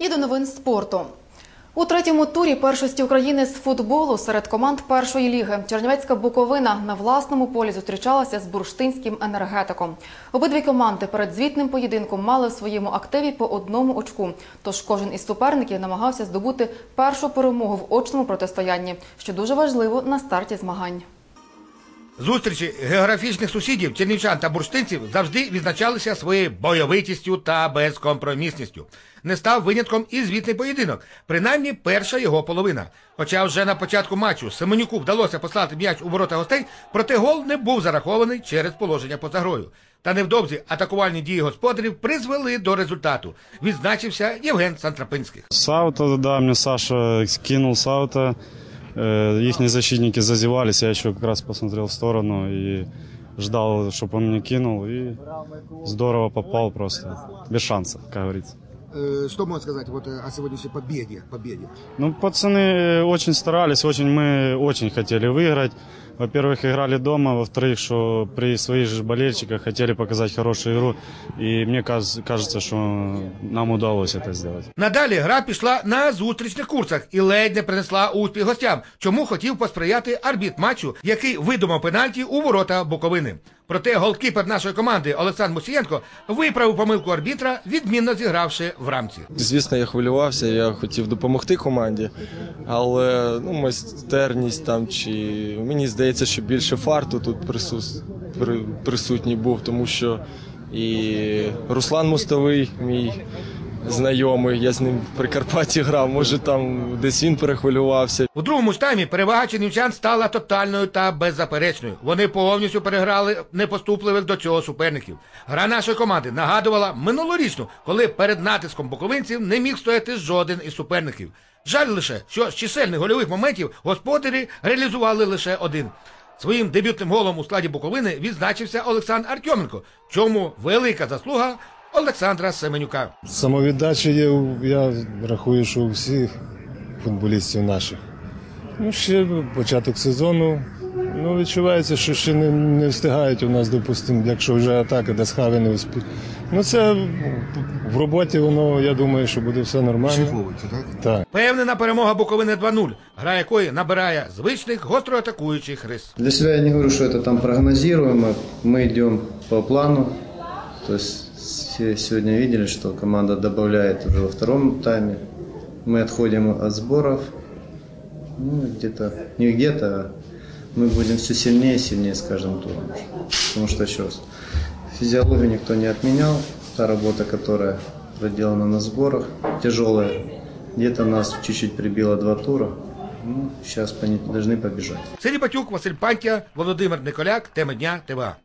І до новин спорту. У третьому турі першості України з футболу серед команд першої ліги Чернівецька Буковина на власному полі зустрічалася з бурштинським енергетиком. Обидві команди перед звітним поєдинком мали в своєму активі по одному очку. Тож кожен із суперників намагався здобути першу перемогу в очному протистоянні, що дуже важливо на старті змагань. Зустрічі географічних сусідів, чернівчан та бурштинців завжди відзначалися своєю бойовитістю та безкомпромісністю. Не став винятком і звітний поєдинок, принаймні перша його половина. Хоча вже на початку матчу Семенюку вдалося послати м'яч у ворота гостей, проте гол не був зарахований через положення поза грою. Та невдовзі атакувальні дії господарів призвели до результату. Відзначився Євген Сантрапинських. С аута, да, мне Саша кинул с аута. Э, Ихние защитники зазевались, я еще как раз посмотрел в сторону и ждал, чтобы он мне кинул. И здорово попал просто. Без шансов, как говорится. Э, Что можно сказать вот э, о сегодняшней победе? победе? Ну, пацаны э, очень старались, очень мы очень хотели выиграть. Во-первых, играли дома, во-вторых, что при своих же болельщиках хотели показать хорошую игру. И мне каз- кажется, что нам удалось это сделать. Надалі гра пішла на зустрічних курсах і ледь не принесла успіх гостям, чому хотів посприяти арбіт матчу, який видумав пенальті у ворота Буковини. Проте голкіпер нашої команди Олександр Мусієнко виправив помилку арбітра, відмінно зігравши в рамці. Звісно, я хвилювався, я хотів допомогти команді, але ну, майстерність там чи мені здається, що більше фарту тут присус... при... присутній був, тому що і Руслан Мостовий, мій знайомий, я з ним в Прикарпатті грав, може там десь він перехвилювався. У другому таймі перевага чернівчан стала тотальною та беззаперечною. Вони повністю переграли непоступливих до цього суперників. Гра нашої команди нагадувала минулорічну, коли перед натиском буковинців не міг стояти жоден із суперників. Жаль лише, що з чисельних гольових моментів господарі реалізували лише один. Своїм дебютним голом у складі Буковини відзначився Олександр Артьоменко, чому велика заслуга Олександра Семенюка. Самовіддача є, я рахую, що у всіх футболістів наших. Ну, ще початок сезону. Ну, відчувається, що ще не, не встигають у нас, допустимо, якщо вже атака, де схави не успі... Ну, це в роботі воно, я думаю, що буде все нормально. Шліфовується, так? Так. Певнена перемога Буковини 2-0, гра якої набирає звичних гостроатакуючих рис. Для себя я не говорю, что это там прогнозируемо. Мы идем по плану. То есть все сегодня видели, что команда добавляет уже во втором тайме. Мы отходим от сборов. Ну, где-то, не где-то, а мы будем все сильнее и сильнее с каждым туром. Потому что, еще раз, физиологию никто не отменял. Та работа, которая проделана на сборах, тяжелая, где-то нас чуть-чуть прибило два тура. Ну, сейчас должны побежать. Сергій Батюк, Василь Пантя, Володимир Николяк, тема дня ТВА.